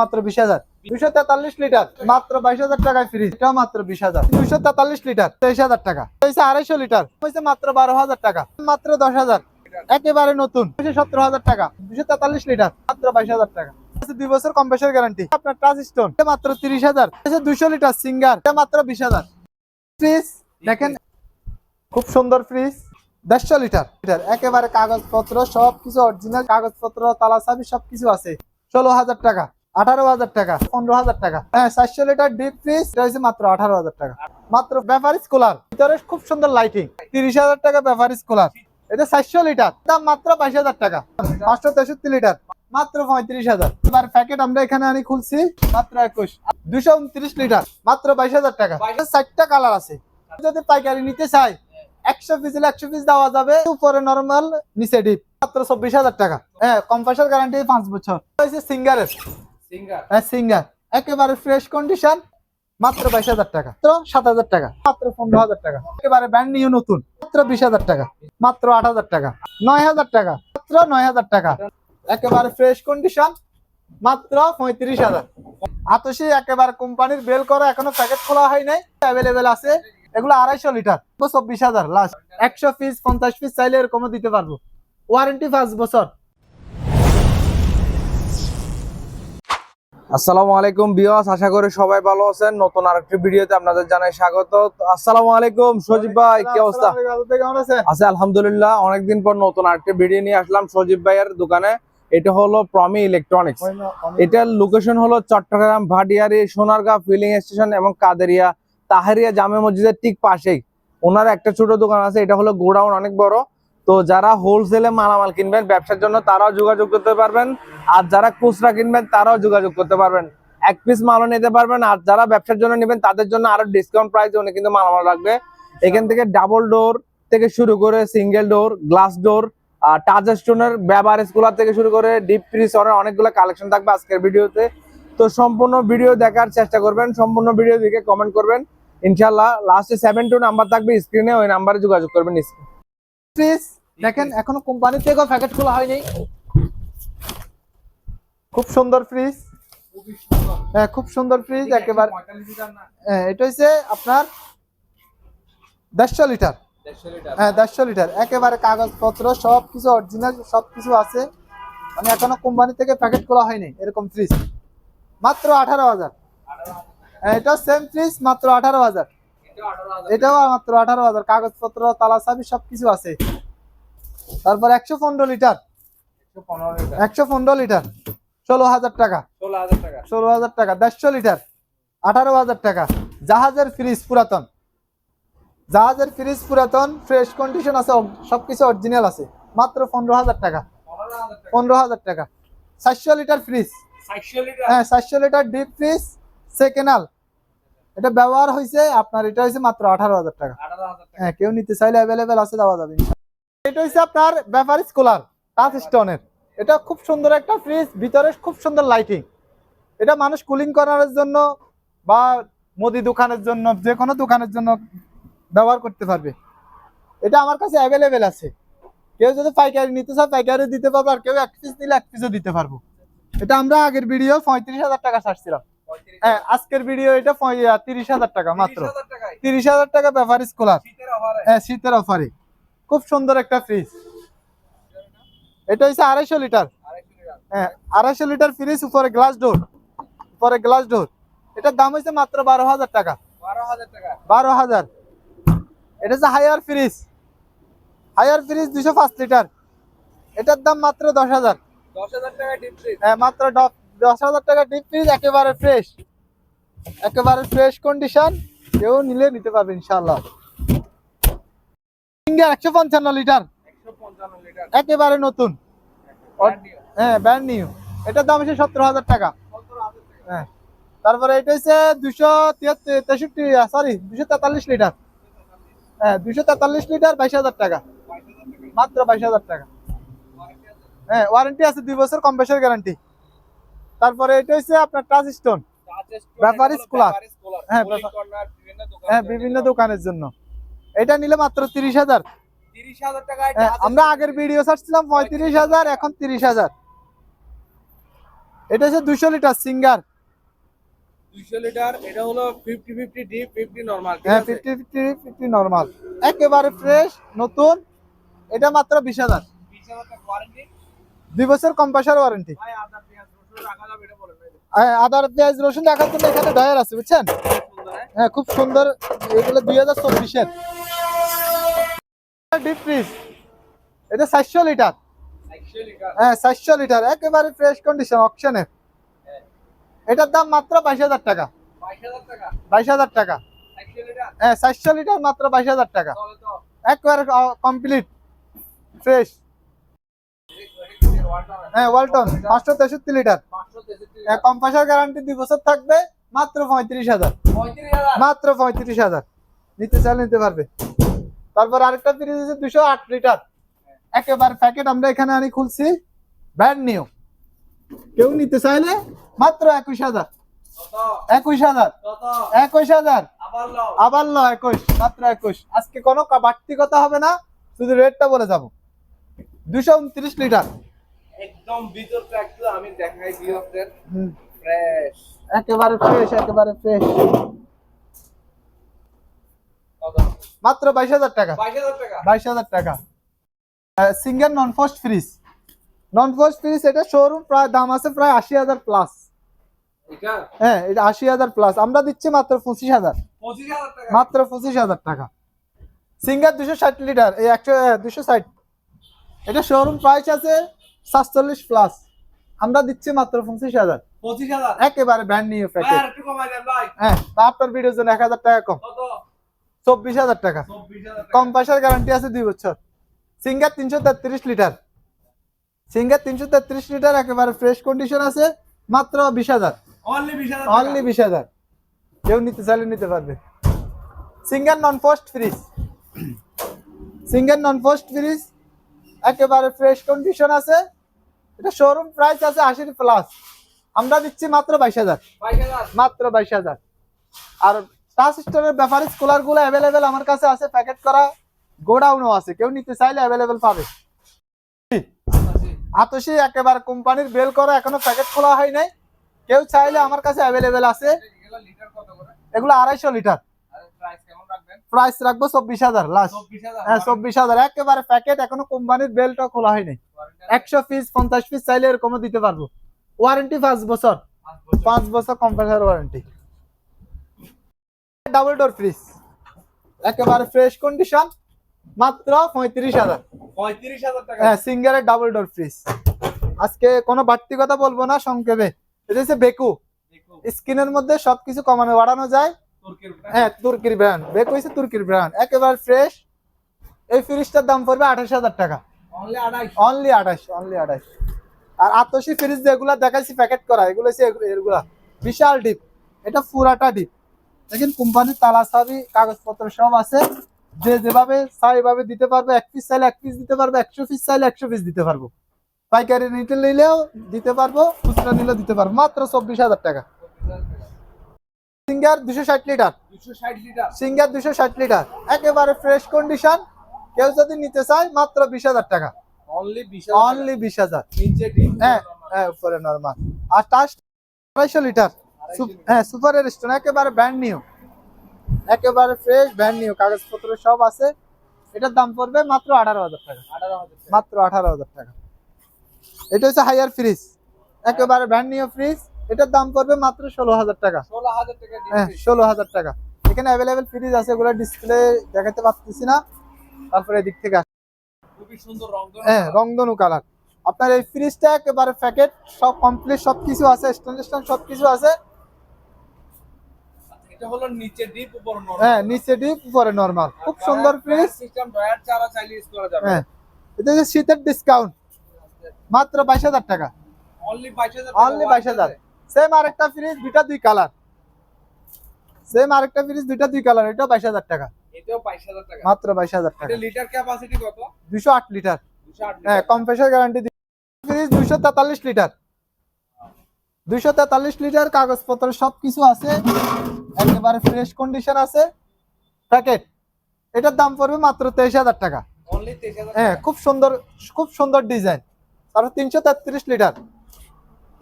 মাত্র বিশ হাজার। দুশো তেতাল্লিশ লিটার, মাত্র বাইশ হাজার টাকায় ফ্রি এটা মাত্র বিশ হাজার। দুশো তেতাল্লিশ লিটার, তেইশ হাজার টাকা। হয়েছে আড়াইশো লিটার, হয়েছে মাত্র বারো হাজার টাকা। মাত্র দশ হাজার। একেবারে নতুন, হয়েছে সতেরো হাজার টাকা। দুশো তেতাল্লিশ লিটার, মাত্র বাইশ হাজার টাকা। দুই বছর গ্যারান্টি আপনার টাচ স্টোন মাত্র তিরিশ হাজার। লিটার সিঙ্গার এটা মাত্র বিশ হাজার। ফ্রিজ দেখেন, খুব সুন্দর ফ্রিজ দেড়শো লিটার লিটার। একেবারে কাগজপত্র, সবকিছু অরিজিনাল কাগজপত্র, তালা, চাবি, সবকিছু আছে। ষোলো হাজার টাকা। আঠারো হাজার টাকা, পনেরো হাজার টাকা। হ্যাঁ চারশো লিটার ডিপ ফ্রিজ এটা মাত্র আঠারো হাজার টাকা। মাত্র ব্যাপারিস কুলার ভিতরে খুব সুন্দর লাইটিং তিরিশ হাজার টাকা ব্যাপারিস কুলার এটা চারশো লিটার, দাম মাত্র বাইশ হাজার টাকা। পাঁচশো তেষট্টি লিটার, মাত্র পঁয়ত্রিশ হাজার। এবার প্যাকেট আমরা এখানে আনি খুলছি, মাত্র একুশ। দুশো উনত্রিশ লিটার, মাত্র বাইশ হাজার টাকা। চারটা কালার আছে। যদি পাইকারি নিতে চাই, একশো পিস একশো পিস দেওয়া যাবে। উপরে নর্মাল নিচে ডিপ মাত্র চব্বিশ হাজার টাকা। হ্যাঁ কম্পাসার গ্যারান্টি পাঁচ বছর। সিঙ্গারের সিঙ্গার হ্যাঁ সিঙ্গার একেবারে ফ্রেশ কন্ডিশন মাত্র বাইশ হাজার টাকা। মাত্র সাত হাজার টাকা, মাত্র পনেরো হাজার টাকা। একেবারে ব্যান্ড নিউ নতুন, মাত্র বিশ হাজার টাকা, মাত্র আট হাজার টাকা, নয় হাজার টাকা, মাত্র নয় হাজার টাকা। একেবারে ফ্রেশ কন্ডিশন মাত্র পঁয়ত্রিশ হাজার। আতসি একেবারে কোম্পানির বেল করা, এখনও প্যাকেট খোলা হয় নাই অ্যাভেলেবেল আছে। এগুলো আড়াইশো লিটার, চব্বিশ হাজার লাস্ট একশো পিস পঞ্চাশ পিস চাইলে এরকমও দিতে পারব। ওয়ারেন্টি পাঁচ বছর। আসসালামু আলাইকুম বিয়াস আশা করি সবাই ভালো আছেন। নতুন আরেকটি ভিডিওতে আপনাদের জানাই স্বাগত। আসসালামু আলাইকুম সজীব ভাই কি অবস্থা? আছে আলহামদুলিল্লাহ অনেকদিন পর নতুন আরেকটি ভিডিও নিয়ে আসলাম সজীব ভাইয়ের দোকানে। এটা হলো প্রমি ইলেকট্রনিক্স এটার লোকেশন হলো চট্টগ্রাম ভাটিয়ারি সোনারগাঁ ফিলিং স্টেশন এবং কাদেরিয়া তাহেরিয়া জামে মসজিদের ঠিক পাশেই। ওনার একটা ছোট দোকান আছে এটা হলো গোডাউন অনেক বড়। তো যারা হোলসেলে মালামাল কিনবেন, ব্যবসার জন্য তারাও যোগাযোগ করতে পারবেন। আর যারা খুচরা কিনবেন, তারাও যোগাযোগ করতে পারবেন। এক পিস মালও নিতে পারবেন, আর যারা ব্যবসার জন্য নেবেন, তাদের জন্য আরও ডিসকাউন্ট প্রাইস উনি কিন্তু মালামাল রাখবে। এখান থেকে ডাবল ডোর থেকে শুরু করে সিঙ্গেল ডোর গ্লাস ডোর আর টাচ স্টোনের ব্যবহার স্কুলার থেকে শুরু করে ডিপ ফ্রিজ অনেকগুলো কালেকশন থাকবে আজকের ভিডিওতে। তো সম্পূর্ণ ভিডিও দেখার চেষ্টা করবেন, সম্পূর্ণ ভিডিও দেখে কমেন্ট করবেন। ইনশাল্লাহ লাস্টে সেভেন টু নাম্বার থাকবে স্ক্রিনে ওই নাম্বারে যোগাযোগ করবেন ফ্রিজ দেখেন এখনও কোম্পানি থেকেও প্যাকেট খোলা হয়নি। খুব সুন্দর ফ্রিজ হ্যাঁ খুব সুন্দর ফ্রিজ একেবারে হ্যাঁ, এটা হচ্ছে আপনার দেড়শো লিটার। হ্যাঁ দেড়শো লিটার। একেবারে কাগজপত্র সব কিছু অরিজিনাল সব কিছু আছে। মানে এখনও কোম্পানি থেকে প্যাকেট খোলা হয়নি এরকম ফ্রিজ মাত্র আঠারো হাজার। হ্যাঁ এটা সেম ফ্রিজ মাত্র আঠারো হাজার। এটাও মাত্র আঠারো হাজার। কাগজপত্র তালা চাবি সবকিছু আছে। তারপর একশো পনেরো লিটার। একশো পনেরো লিটার। ষোলো হাজার টাকা। ষোলো হাজার টাকা। দেড়শো লিটার। আঠারো হাজার টাকা। জাহাজের ফ্রিজ পুরাতন। জাহাজের ফ্রিজ পুরাতন ফ্রেশ কন্ডিশন আছে সবকিছু অরিজিনাল আছে। মাত্র পনেরো হাজার টাকা। পনেরো হাজার টাকা। চারশো লিটার ফ্রিজ। হ্যাঁ চারশো লিটার ডিপ ফ্রিজ সেকেন্ডাল এটা ব্যবহার হয়েছে আপনার এটা হয়েছে মাত্র আঠারো হাজার টাকা। হ্যাঁ কেউ নিতে চাইলে অ্যাভেলেবেল আছে দেওয়া যাবে। এটা হচ্ছে আপনার ব্যাপারিস কুলার টাচ স্টোনের এটা খুব সুন্দর একটা ফ্রিজ ভিতরে খুব সুন্দর লাইটিং এটা মানুষ কুলিং করার জন্য বা মুদি দোকানের জন্য যে কোনো দোকানের জন্য ব্যবহার করতে পারবে। এটা আমার কাছে অ্যাভেলেবেল আছে। কেউ যদি পাইকারি নিতে চায় পাইকারি দিতে পারব আর কেউ এক পিস নিলে এক পিসও দিতে পারব। এটা আমরা আগের ভিডিও পঁয়ত্রিশ হাজার টাকা ছাড়ছিলাম। হ্যাঁ আজকের ভিডিও এটা তিরিশ হাজার টাকা মাত্র। তিরিশ হাজার টাকা ব্যাপারিস কুলার হ্যাঁ শীতের অফারে খুব সুন্দর একটা ফ্রিজ এটা হচ্ছে আড়াইশো লিটার। হ্যাঁ আড়াইশো লিটার ফ্রিজ উপরে গ্লাস ডোর উপরে গ্লাস ডোর এটার দাম হচ্ছে মাত্র বারো হাজার টাকা। বারো হাজার এটা হচ্ছে হায়ার ফ্রিজ হায়ার ফ্রিজ দুশো পাঁচ লিটার। এটার দাম মাত্র দশ হাজার। হ্যাঁ মাত্র দশ হাজার টাকা ডিপ ফ্রিজ একেবারে ফ্রেশ একেবারে ফ্রেশ কন্ডিশন কেউ নিলে নিতে পারবে ইনশাল্লাহ সিঙ্গার একশো পঞ্চান্ন লিটার। একেবারে নতুন। হ্যাঁ ব্র্যান্ড নিউ এটার দাম হচ্ছে সত্তর হাজার টাকা। হ্যাঁ। তারপরে এটা হচ্ছে দুশো তেষট্টি সরি দুশো তেতাল্লিশ লিটার। হ্যাঁ দুশো তেতাল্লিশ লিটার বাইশ হাজার টাকা। মাত্র বাইশ হাজার টাকা। হ্যাঁ ওয়ারেন্টি আছে দুই বছর কম্প্রেসার গ্যারান্টি তারপরে এটা হচ্ছে আপনার টাচ স্টোন ব্যাপারিস কুলার। হ্যাঁ, হ্যাঁ বিভিন্ন দোকানের জন্য। এটা নিলে মাত্র তিরিশ হাজার। হ্যাঁ, আমরা আগের ভিডিও ছাড়ছিলাম পঁয়ত্রিশ হাজার এখন তিরিশ হাজার। এটা হচ্ছে দুশো লিটার সিঙ্গার। 200 লিটার এটা হলো 50 50 ডিপ 50 নরমাল হ্যাঁ একেবারে ফ্রেশ নতুন এটা মাত্র বিশ হাজার। দুই বছর কম্পাসার ওয়ারেন্টি আদা পেঁয়াজ রসুন জন্য এখানে ডয়ার আছে বুঝছেন? হ্যাঁ? হ্যাঁ খুব সুন্দর এগুলো দুই হাজার চব্বিশের। ডিপ ফ্রিজ এটা চারশো লিটার। 100 হ্যাঁ একেবারে ফ্রেশ কন্ডিশন এটার দাম মাত্র হাজার টাকা। হ্যাঁ একবারে কমপ্লিট ফ্রেশ হ্যাঁ ওয়ালটন পাঁচশো তেষট্টি লিটার। 563 হ্যাঁ কম্পাসার গ্যারান্টি দুই বছর থাকবে, মাত্র পঁয়ত্রিশ হাজার। মাত্র পঁয়ত্রিশ হাজার। নিতে চাইলে নিতে পারবে। তারপর আরেকটা ফ্রিজ আছে দুশো আট লিটার। একেবারে প্যাকেট আমরা এখানে আনি খুলছি। ব্র্যান্ড নিউ কেউ নিতে চাইলে মাত্র একুশ হাজার। একুশ হাজার। একুশ হাজার। আবার ল একুশ মাত্র একুশ। আজকে কোনো বাড়তি কথা হবে না শুধু রেটটা বলে যাব। দুশো উনত্রিশ লিটার। একদম ভিতরটা একটু আমি দেখাই দিই আপনাদের। ফ্রেশ একেবারে ফ্রেশ একেবারে ফ্রেশ মাত্র বাইশ হাজার টাকা। বাইশ হাজার টাকা। Single non frost fridge non frost fridge এটা শোরুম প্রায় দাম আছে প্রায় আশি হাজার প্লাস হ্যাঁ এটা আশি হাজার প্লাস আমরা দিচ্ছি মাত্র পঁচিশ হাজার। মাত্র পঁচিশ হাজার টাকা। সিঙ্গার দুশো ষাট লিটার এই একশো দুশো ষাট। এটা শোরুম প্রাইস আছে সাতচল্লিশ প্লাস আমরা দিচ্ছি মাত্র পঁচিশ হাজার। 25000 একেবারে ব্র্যান্ড নিউ ভাই হ্যাঁ আপনার ভিডিওর জন্য এক হাজার টাকা কম। চব্বিশ হাজার টাকা। 24000 টাকা কম পয়সার গ্যারান্টি আছে দুই বছর। সিঙ্গার তিনশো তেত্রিশ লিটার। সিঙ্গার তিনশো তেত্রিশ লিটার একেবারে ফ্রেশ কন্ডিশন আছে মাত্র বিশ হাজার। অনলি 20000 টাকা। অনলি বিশ হাজার। কেউ নিতে চাইলে নিতে পারবে। Single non frost fridge single non frost fridge একেবারে ফ্রেশ কন্ডিশন আছে। এটা শোরুম প্রাইস আছে আশির প্লাস আমরা দিচ্ছি মাত্র বাইশ হাজার। মাত্র বাইশ হাজার। আর টাচ স্টোরের ব্যাপারিস কুলারগুলো অ্যাভেলেবেল আমার কাছে আছে প্যাকেট করা গোডাউনও আছে। কেউ নিতে চাইলে অ্যাভেলেবেল পাবে। আতসি একেবারে কোম্পানির বেল করা এখনও প্যাকেট খোলা হয় নাই। কেউ চাইলে আমার কাছে অ্যাভেলেবেল আছে। এগুলো আড়াইশো লিটার। প্রাইস রাখব চব্বিশ হাজার লাস্ট হ্যাঁ চব্বিশ হাজার। একেবারে প্যাকেট এখনও কোম্পানির বেলটা খোলা হয়নি একশো পিস পঞ্চাশ পিস চাইলে এরকমও দিতে পারব। ওয়ারেন্টি পাঁচ বছর। পাঁচ বছর compressor warranty double door fridge একেবারে ফ্রেশ কন্ডিশন মাত্র পঁয়ত্রিশ হাজার। 35000 টাকা। হ্যাঁ সিঙ্গারের ডাবল ডোর ফ্রিজ আজকে কোনো বাড়তি কথা বলব না সংক্ষেপে। এটা হচ্ছে বেকু। দেখো স্ক্রিনের মধ্যে সবকিছু কমানো বাড়ানো যায়। হ্যাঁ তুর্কির ব্র্যান্ড বেকু হচ্ছে তুর্কির ব্র্যান্ড একেবারে ফ্রেশ এই ফ্রিজটার দাম পড়বে আঠাশ হাজার টাকা। অনলি 28 অনলি আঠাশ অনলি আঠাশ। আর আতসি ফ্রিজ যেগুলা দেখাইছি প্যাকেট করা এগুলো হচ্ছে এগু- এগুলা। বিশাল ডিপ এটা পুরাটা ডিপ দেখেন কোম্পানির তালা চাবি কাগজপত্র সব আছে। যে যেভাবে চাই এভাবে দিতে পারবে এক পিস চাইলে এক পিস দিতে পারবে একশো পিস চাইলে একশো পিস দিতে পারব। পাইকারি নিতে নিলেও দিতে পারব খুচরা নিলেও দিতে পারব মাত্র চব্বিশ হাজার টাকা। সিঙ্গার দুশো ষাট লিটার। 260 লিটার। সিঙ্গার দুশো ষাট লিটার। একেবারে ফ্রেশ কন্ডিশন কেউ যদি নিতে চায় মাত্র বিশ হাজার টাকা। অনলি বিশ হাজার হ্যাঁ হ্যাঁ উপরে নর্মাল আর টাচ আড়াইশো লিটার। হ্যাঁ সুপার স্টোন একেবারে ব্র্যান্ড নিউ একেবারে ফ্রেশ ব্র্যান্ড নিউ কাগজপত্র সব আছে। এটার দাম পড়বে মাত্র আঠারো হাজার টাকা। 18000 টাকা। মাত্র আঠারো হাজার টাকা। এটা হচ্ছে হাইয়ার ফ্রিজ একেবারে ব্র্যান্ড নিউ ফ্রিজ এটার দাম পড়বে মাত্র ষোলো হাজার টাকা। 16000 টাকা হ্যাঁ ষোলো হাজার টাকা। এখানে অ্যাভেলেবেল ফ্রিজ আছে এগুলো ডিসপ্লে দেখাতে পারতেছি না। তারপরে এদিক থেকে হ্যাঁ রংধনু কালার আপনার এই ফ্রিজটা একেবারে প্যাকেট সব কমপ্লিট সব কিছু আছে স্ট্যান্ড স্ট্যান্ড সব কিছু আছে। এটা হলো নিচে ডিপ উপর নরম হ্যাঁ নিচে ডিপ উপরে নরমাল খুব সুন্দর ফ্রিজ সিস্টেম চাইলে ইউজ করা যাবে। হ্যাঁ। এটা হচ্ছে শীতের ডিসকাউন্ট মাত্র বাইশ হাজার টাকা। অনলি 22000 অনলি বাইশ হাজার। সেম আরেকটা ফ্রিজ দুইটা দুই কালার সেম আরেকটা ফ্রিজ দুইটা দুই কালার বাইশ হাজার টাকা। এটাও 22000 টাকা। মাত্র বাইশ হাজার টাকা। এটা লিটার ক্যাপাসিটি কত? দুশো আট লিটার 208 হ্যাঁ কম্প্রেসার গ্যারান্টি ফ্রিজ দুইশো তেতাল্লিশ লিটার দুইশো তেতাল্লিশ লিটার কাগজপত্র সব কিছু আছে। একেবারে ফ্রেশ কন্ডিশন আছে। প্যাকেট এটার দাম পড়বে মাত্র তেইশ হাজার টাকা। হ্যাঁ খুব সুন্দর খুব সুন্দর ডিজাইন তারপর তিনশো তেত্রিশ লিটার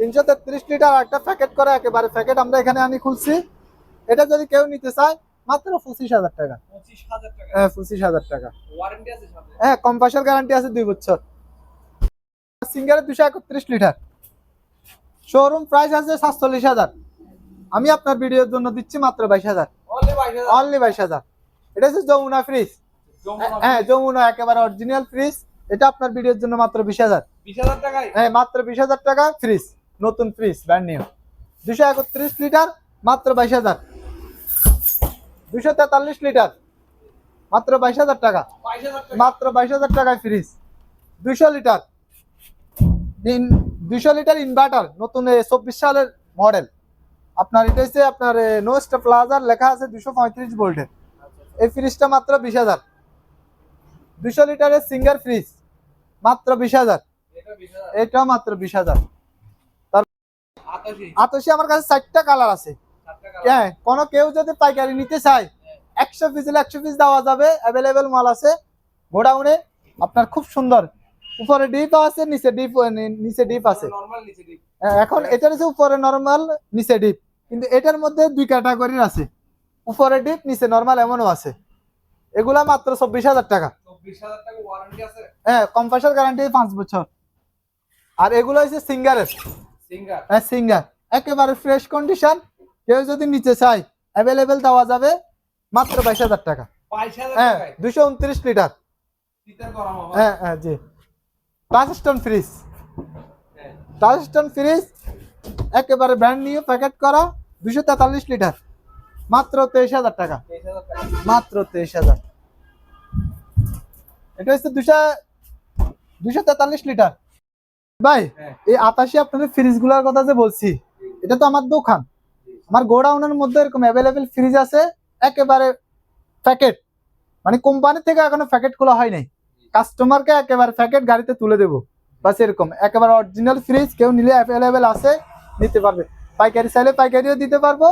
তিনশো তেত্রিশ লিটার একটা প্যাকেট করে একেবারে প্যাকেট আমরা এখানে আনি খুলছি। এটা যদি কেউ নিতে চায় মাত্র পঁচিশ হাজার টাকা। হ্যাঁ পঁচিশ হাজার টাকা। হ্যাঁ কম্পাসের গ্যারান্টি আছে দুই বছর। সিঙ্গারের দুশো একত্রিশ লিটার শোরুম প্রাইস আছে সাতচল্লিশ হাজার। আমি আপনার ভিডিওর জন্য দিচ্ছি মাত্র বাইশ হাজার। অনলি বাইশ হাজার। এটা হচ্ছে যমুনা ফ্রিজ হ্যাঁ যমুনা একেবারে অরিজিনাল ফ্রিজ এটা আপনার ভিডিওর জন্য মাত্র বিশ হাজার। হ্যাঁ মাত্র বিশ হাজার টাকা ফ্রিজ নতুন ফ্রিজ ব্র্যান্ড নিউ দুশো একত্রিশ লিটার মাত্র বাইশ হাজার। দুশো তেতাল্লিশ লিটার মাত্র বাইশ হাজার টাকা। বাইশ হাজার টাকা। মাত্র বাইশ হাজার টাকায় ফ্রিজ দুশো লিটার দুশো লিটার ইনভার্টার নতুন চব্বিশ সালের মডেল আপনার এটা হচ্ছে আপনার নো নোস্ট প্লাজার লেখা আছে দুশো পঁয়ত্রিশ ভোল্টের এই ফ্রিজটা মাত্র বিশ হাজার। দুশো লিটারের সিঙ্গার ফ্রিজ মাত্র বিশ হাজার। এটা এটা মাত্র বিশ হাজার। আতসি আমার কাছে চারটা কালার আছে। হ্যাঁ কোনো কেউ যদি পাইকারি নিতে চায় একশো পিস একশো পিস দেওয়া যাবে। অ্যাভেলেবেল মাল আছে। গোডাউনে আপনার খুব সুন্দর। উপরে ডিপ আছে নিচে ডিপ নিচে ডিপ আছে। নরমাল নিচে দিই হ্যাঁ, এখন এটার হচ্ছে উপরে নর্মাল নিচে ডিপ কিন্তু এটার মধ্যে দুই ক্যাটাগরির আছে। উপরে ডিপ নিচে নর্মাল এমনও আছে। এগুলা মাত্র চব্বিশ হাজার টাকা। হ্যাঁ কম্পাসার গ্যারান্টি পাঁচ বছর। আর এগুলো হচ্ছে সিঙ্গারের হ্যাঁ সিঙ্গার একেবারে ফ্রেশ কন্ডিশন কেউ যদি নিতে চায় অ্যাভেলেবেল দেওয়া যাবে মাত্র বাইশ হাজার টাকা। হ্যাঁ দুশো উনত্রিশ লিটার। হ্যাঁ হ্যাঁ জি। Touch stone fridge. Touch stone fridge একেবারে ব্র্যান্ড নিউ প্যাকেট করা দুশো তেতাল্লিশ লিটার মাত্র তেইশ হাজার টাকা। মাত্র তেইশ হাজার। এটা হচ্ছে দুশো দুশো তেতাল্লিশ লিটার ভাই। এই আতাশি আপনাদের ফ্রিজগুলার কথা যে বলছি, এটা তো আমার দোকান। আমার গোডাউনের মধ্যে এরকম অ্যাভেলেবেল ফ্রিজ আছে, একেবারে প্যাকেট মানে কোম্পানি থেকে এখনও প্যাকেট খোলা হয় নাই। কাস্টমারকে একেবারে প্যাকেট গাড়িতে তুলে দেবো। বাস এরকম। একেবারে অরিজিনাল ফ্রিজ কেউ নিলে অ্যাভেলেবেল আছে। নিতে পারবে। পাইকারি চাইলে পাইকারিও দিতে পারব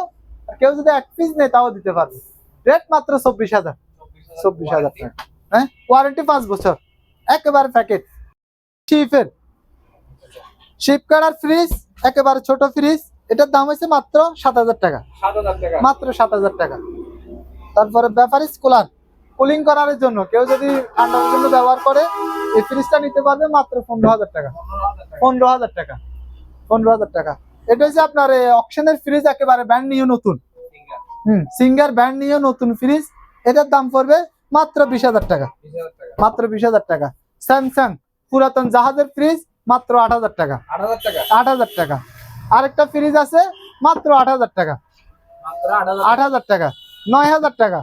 আর কেউ যদি এক পিস নেয় তাও দিতে পারবে। রেট মাত্র চব্বিশ হাজার। চব্বিশ হাজার টাকা। হ্যাঁ? ওয়ারেন্টি পাঁচ বছর। একেবারে প্যাকেট শিফের শিপ কাটার ফ্রিজ একেবারে ছোট ফ্রিজ এটার দাম হচ্ছে মাত্র সাত হাজার টাকা। মাত্র সাত হাজার টাকা। তারপরে ব্যাপারিস কুলার কুলিং করার জন্য কেউ যদি ঠান্ডার জন্য ব্যবহার করে এই ফ্রিজটা নিতে পারবে মাত্র পনেরো হাজার টাকা। পনেরো হাজার টাকা। পনেরো হাজার টাকা। এটা হচ্ছে আপনার অকশনের ফ্রিজ একেবারে ব্র্যান্ড নিয়ে নতুন হুম সিঙ্গার ব্র্যান্ড নিয়ে নতুন ফ্রিজ এটার দাম পড়বে মাত্র বিশ হাজার টাকা মাত্র বিশ হাজার টাকা স্যামসাং পুরাতন জাহাজের ফ্রিজ মাত্র আট হাজার টাকা আট হাজার টাকা আরেকটা ফ্রিজ আছে মাত্র আট হাজার টাকা আট হাজার টাকা নয় হাজার টাকা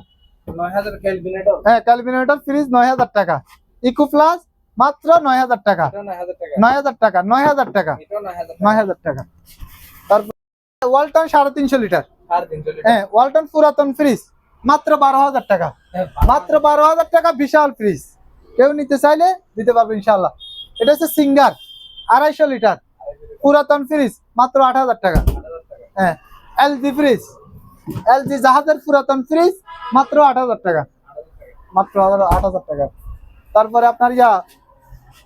হাজার ক্যালকুলেটর হ্যাঁ ফ্রিজ নয় হাজার টাকা ইকো প্লাস মাত্র নয় হাজার টাকা নয় হাজার টাকা নয় হাজার টাকা হাজার নয় হাজার টাকা তারপর ওয়ালটন সাড়ে তিনশো লিটার। হ্যাঁ ওয়ালটন পুরাতন ফ্রিজ মাত্র বারো হাজার টাকা। হ্যাঁ, মাত্র বারো হাজার টাকা বিশাল ফ্রিজ কেউ নিতে চাইলে দিতে পারবে ইনশাল্লাহ এটা হচ্ছে সিঙ্গার আড়াইশো লিটার। পুরাতন ফ্রিজ মাত্র আট হাজার টাকা। হ্যাঁ এলজি ফ্রিজ এলজি জাহাজের পুরাতন ফ্রিজ মাত্র আট হাজার টাকা। মাত্র আট হাজার টাকা। তারপরে আপনার ইয়া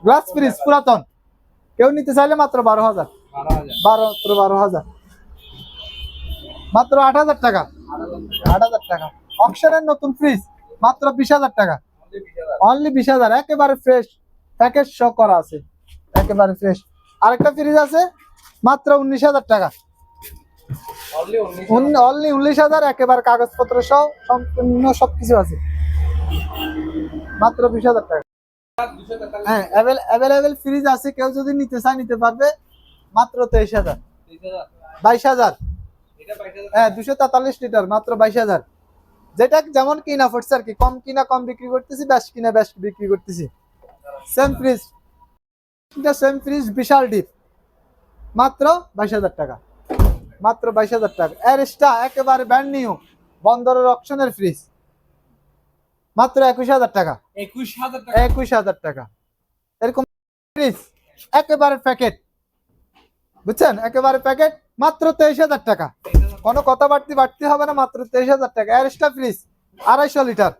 গ্লাস ফ্রিজ পুরাতন। কেউ নিতে চাইলে মাত্র বারো হাজার। বারো বারো হাজার। মাত্র আট হাজার টাকা। আট হাজার টাকা। হাজার নতুন ফ্রিজ মাত্র বিশ হাজার টাকা। অনলি বিশ হাজার একেবারে ফ্রেশ প্যাকেজ শো করা আছে। একেবারে ফ্রেশ আরেকটা ফ্রিজ আছে মাত্র উনিশ হাজার টাকা। অনলি উনিশ হাজার। একেবারে কাগজপত্র সহ সম্পূর্ণ সবকিছু আছে। মাত্র বিশ হাজার টাকা। হ্যাঁ অ্যাভেলেবেল ফ্রিজ আছে কেউ যদি নিতে চায় নিতে পারবে। মাত্র তেইশ হাজার। বাইশ হাজার। হ্যাঁ দুশো তেতাল্লিশ লিটার মাত্র বাইশ হাজার। যেটা যেমন কিনা পড়ছে আর কি কম কিনা কম বিক্রি করতেছি বেশ কিনা বেশ বিক্রি করতেছি। Same fridge. এটা সেম ফ্রিজ বিশাল ডিপ। মাত্র বাইশ হাজার টাকা। মাত্র বাইশ হাজার টাকা। অ্যারেস্টা একেবারে ব্র্যান্ড নিউ বন্দরের অপশনের ফ্রিজ মাত্র একুশ হাজার টাকা। একুশ হাজার টাকা। একুশ হাজার টাকা। এরকম ফ্রিজ একেবারে প্যাকেট বুঝছেন? একেবারে প্যাকেট মাত্র তেইশ হাজার টাকা। কোনো কথা বাড়তি বাড়তি হবে না মাত্র তেইশ হাজার টাকা। অ্যারেস্টা ফ্রিজ আড়াইশো লিটার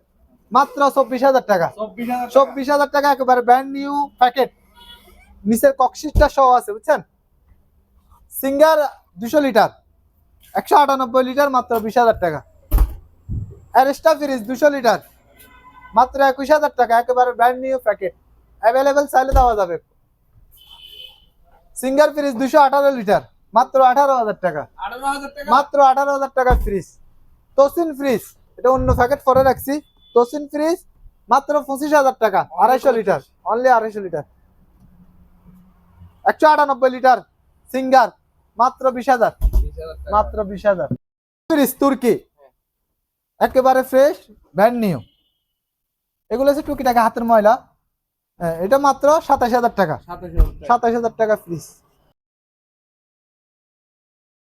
মাত্র চব্বিশ হাজার টাকা। চব্বিশ হাজার চব্বিশ হাজার টাকা একেবারে ব্র্যান্ড নিউ প্যাকেট নিচের কক্সিসটা সহ আছে বুঝছেন? সিঙ্গার দুশো লিটার একশো আটানব্বই লিটার মাত্র বিশ হাজার টাকা। অ্যারেস্টা ফ্রিজ দুশো লিটার মাত্র একুশ হাজার টাকা একেবারে ব্র্যান্ড নিউ প্যাকেট অ্যাভেলেবেল চাইলে দেওয়া যাবে। সিঙ্গার ফ্রিজ দুশো আঠারো লিটার মাত্র আঠারো হাজার টাকা। মাত্র আঠারো হাজার টাকা ফ্রিজ তোসিন ফ্রিজ এটা অন্য প্যাকেট পরে রাখছি। তোসিন ফ্রিজ মাত্র পঁচিশ হাজার টাকা আড়াইশো লিটার অনলি আড়াইশো লিটার একশো আটানব্বই লিটার সিঙ্গার মাত্র বিশ হাজার। মাত্র বিশ হাজার। ফ্রিজ তুর্কি একেবারে ফ্রেশ ব্র্যান্ড নিউ এগুলো হচ্ছে টুকি টাকা হাতের ময়লা। এটা মাত্র সাতাশ হাজার টাকা। সাতাশ হাজার টাকা। ফ্রিজ